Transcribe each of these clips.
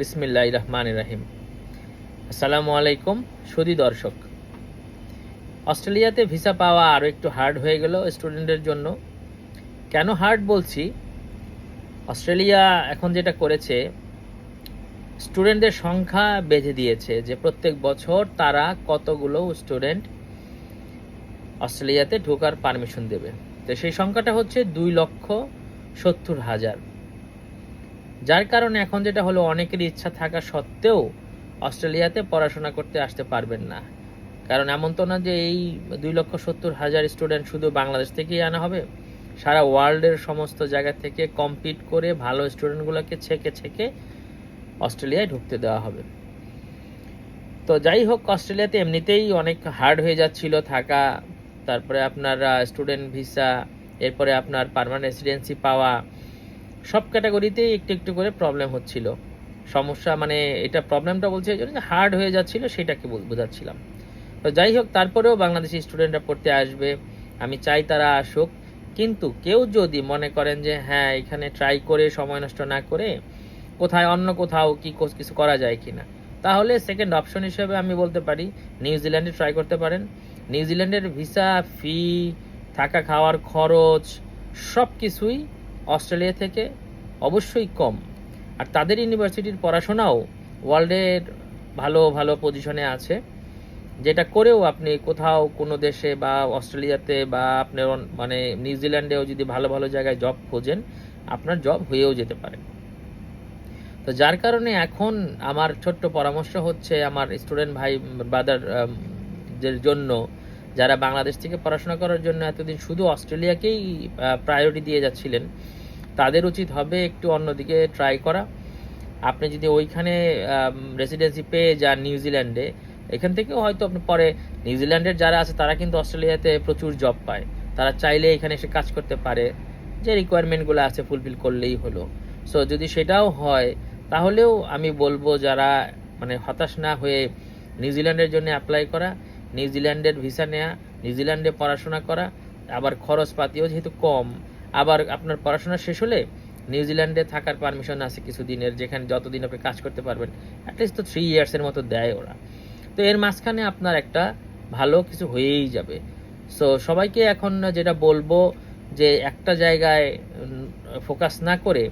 বিসমিল্লাহ রহমান রাহিম আসসালামু আলাইকুম সুদী দর্শক। অস্ট্রেলিয়াতে ভিসা পাওয়া আরও একটু হার্ড হয়ে গেল স্টুডেন্টের জন্য। কেন হার্ড বলছি? অস্ট্রেলিয়া এখন যেটা করেছে, স্টুডেন্টদের সংখ্যা বেঁধে দিয়েছে যে প্রত্যেক বছর তারা কতগুলো স্টুডেন্ট অস্ট্রেলিয়াতে ঢোকার পারমিশন দেবে। তো সেই সংখ্যাটা হচ্ছে দুই লক্ষ সত্তর হাজার। যার কারণে এখন যেটা হলো অনেকের ইচ্ছা থাকা সত্ত্বেও অস্ট্রেলিয়াতে পড়াশোনা করতে আসতে পারবেন না। কারণ এমন তো না যে এই দুই লক্ষ সত্তর হাজার স্টুডেন্ট শুধু বাংলাদেশ থেকেই আনা হবে। সারা ওয়ার্ল্ডের সমস্ত জায়গা থেকে কম্পিট করে ভালো স্টুডেন্টগুলোকে ছেকে ছেকে অস্ট্রেলিয়ায় ঢুকতে দেওয়া হবে। তো যাই হোক, অস্ট্রেলিয়াতে এমনিতেই অনেক হার্ড হয়ে যাচ্ছিল থাকা। তারপরে আপনার স্টুডেন্ট ভিসা এরপরে আপনার পার্মানেন্ট রেসিডেন্সি পাওয়া। সব ক্যাটাগরিতেই একটু একটু করে প্রবলেম হচ্ছিল। সমস্যা মানে এটা প্রবলেমটা বলছে এই হার্ড হয়ে যাচ্ছিল সেটাকে বোঝাচ্ছিলাম। তো যাই হোক, তারপরেও বাংলাদেশি স্টুডেন্টরা পড়তে আসবে, আমি চাই তারা আসুক। কিন্তু কেউ যদি মনে করেন যে হ্যাঁ এখানে ট্রাই করে সময় নষ্ট না করে কোথায় অন্য কোথাও কি কিছু করা যায় কি না তাহলে সেকেন্ড অপশন হিসেবে আমি বলতে পারি নিউজিল্যান্ডে ট্রাই করতে পারেন। নিউজিল্যান্ডের ভিসা ফি থাকা খাওয়ার খরচ সব কিছুই অস্ট্রেলিয়া থেকে অবশ্যই কম। আর তাদের ইউনিভার্সিটির পড়াশোনাও ওয়ার্ল্ডের ভালো ভালো পজিশনে আছে। যেটা করেও আপনি কোথাও কোনো দেশে বা অস্ট্রেলিয়াতে বা আপনার মানে নিউজিল্যান্ডেও যদি ভালো ভালো জায়গায় জব খোঁজেন, আপনার জব হয়েও যেতে পারে। তো যার কারণে এখন আমার ছোট্ট পরামর্শ হচ্ছে আমার স্টুডেন্ট ভাই, ব্রাদার দের জন্য যারা বাংলাদেশ থেকে পড়াশোনা করার জন্য এতদিন শুধু অস্ট্রেলিয়াকেই প্রায়োরিটি দিয়ে যাচ্ছিলেন, তাদের উচিত হবে একটু অন্যদিকে ট্রাই করা। আপনি যদি ওইখানে রেসিডেন্সি পেয়ে যান নিউজিল্যান্ডে এখান থেকেও হয়তো আপনি পরে নিউজিল্যান্ডের যারা আছে, তারা কিন্তু অস্ট্রেলিয়াতে প্রচুর জব পায়। তারা চাইলে এখানে এসে কাজ করতে পারে। যে রিকোয়ারমেন্টগুলো আছে ফুলফিল করলেই হলো। সো যদি সেটাও হয়, তাহলেও আমি বলব যারা মানে হতাশ না হয়ে নিউজিল্যান্ডের জন্য অ্যাপ্লাই করা নিউজিল্যান্ডের ভিসা নেওয়া নিউজিল্যান্ডে পড়াশোনা করা, আবার খরচপাতিও যেহেতু কম, আবার আপনার পড়াশোনা শেষ হলে নিউজিল্যান্ডে থাকার পারমিশন আছে কিছু দিনের যেখানে যতদিন আপনি কাজ করতে পারবেন অ্যাটলিস্ট তো থ্রি ইয়ার্সের মতো দেয় ওরা। তো এর মাঝখানে আপনার একটা ভালো কিছু হয়েই যাবে। সো সবাইকে এখন যেটা বলব যে একটা জায়গায় ফোকাস না করে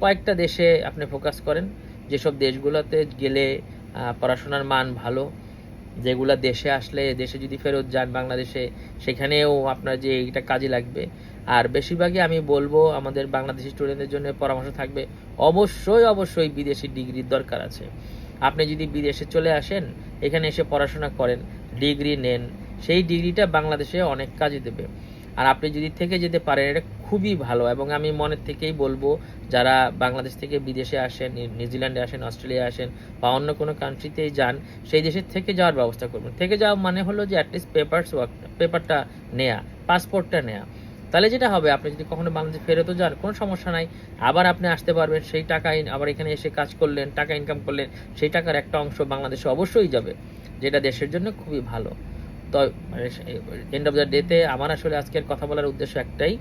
কয়েকটা দেশে আপনি ফোকাস করেন। যেসব দেশগুলোতে গেলে পড়াশোনার মান ভালো যেগুলা দেশে আসলে দেশে যদি ফেরত যান বাংলাদেশে, সেখানেও আপনার যে এটা কাজে লাগবে। আর বেশিরভাগই আমি বলব, আমাদের বাংলাদেশি স্টুডেন্টদের জন্য পরামর্শ থাকবে, অবশ্যই অবশ্যই বিদেশি ডিগ্রির দরকার আছে। আপনি যদি বিদেশে চলে আসেন, এখানে এসে পড়াশোনা করেন, ডিগ্রি নেন, সেই ডিগ্রিটা বাংলাদেশে অনেক কাজে দেবে। আর আপনি যদি থেকে যেতে পারেন, এটা খুবই ভালো এবং আমি মনের থেকেই বলব, যারা বাংলাদেশ থেকে বিদেশে আসেন নিউজিল্যান্ডে আসেন অস্ট্রেলিয়া আসেন বা অন্য কোনো কান্ট্রিতেই যান, সেই দেশের থেকে যাওয়ার ব্যবস্থা করবেন। থেকে যাওয়া মানে হলো যে অ্যাটলিস্ট পেপারস ওয়ার্ক পেপারটা নেয়া পাসপোর্টটা নেয়া। তাহলে যেটা হবে, আপনি যদি কখনো বাংলাদেশে ফেরতও যান, কোনো সমস্যা নাই, আবার আপনি আসতে পারবেন, সেই টাকা আবার এখানে এসে কাজ করলেন, টাকা ইনকাম করলেন, সেই টাকার একটা অংশ বাংলাদেশে অবশ্যই যাবে, যেটা দেশের জন্য খুবই ভালো। তো এন্ড অফ দ্য ডেতে আমার আসলে আজকের কথা বলার উদ্দেশ্য একটাই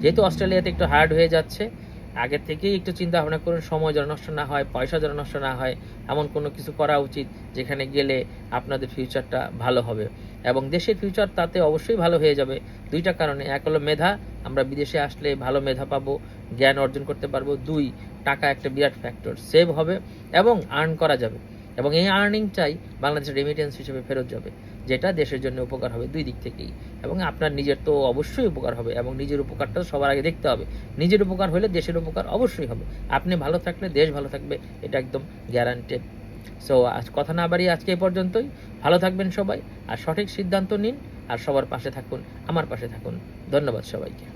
যেহেতু অস্ট্রেলিয়াতে একটু হার্ড হয়ে যাচ্ছে আগের থেকেই একটু চিন্তা ভাবনা করুন, সময় যেন নষ্ট না হয়, পয়সা যেন নষ্ট না হয়, এমন কোনো কিছু করা উচিত যেখানে গেলে আপনাদের ফিউচারটা ভালো হবে। এবং দেশের ফিউচার তাতে অবশ্যই ভালো হয়ে যাবে। দুইটা কারণে, এক হলো মেধা, আমরা বিদেশে আসলে ভালো মেধা পাবো, জ্ঞান অর্জন করতে পারব। দুই, টাকা একটা বিরাট ফ্যাক্টর সেভ হবে এবং আর্ন করা যাবে। এবং এই আর্নিংটাই বাংলাদেশের রেমিটেন্স হিসেবে ফেরত যাবে, যেটা দেশের জন্য উপকার হবে দুই দিক থেকেই। এবং আপনার নিজের তো অবশ্যই উপকার হবে, এবং নিজের উপকারটা সবার আগে দেখতে হবে। নিজের উপকার হলে দেশের উপকার অবশ্যই হবে। আপনি ভালো থাকলে দেশ ভালো থাকবে, এটা একদম গ্যারান্টেড সো আজ কথা না বাড়িয়ে আজকে এই পর্যন্তই। ভালো থাকবেন সবাই, আর সঠিক সিদ্ধান্ত নিন, আর সবার পাশে থাকুন, আমার পাশে থাকুন। ধন্যবাদ সবাইকে।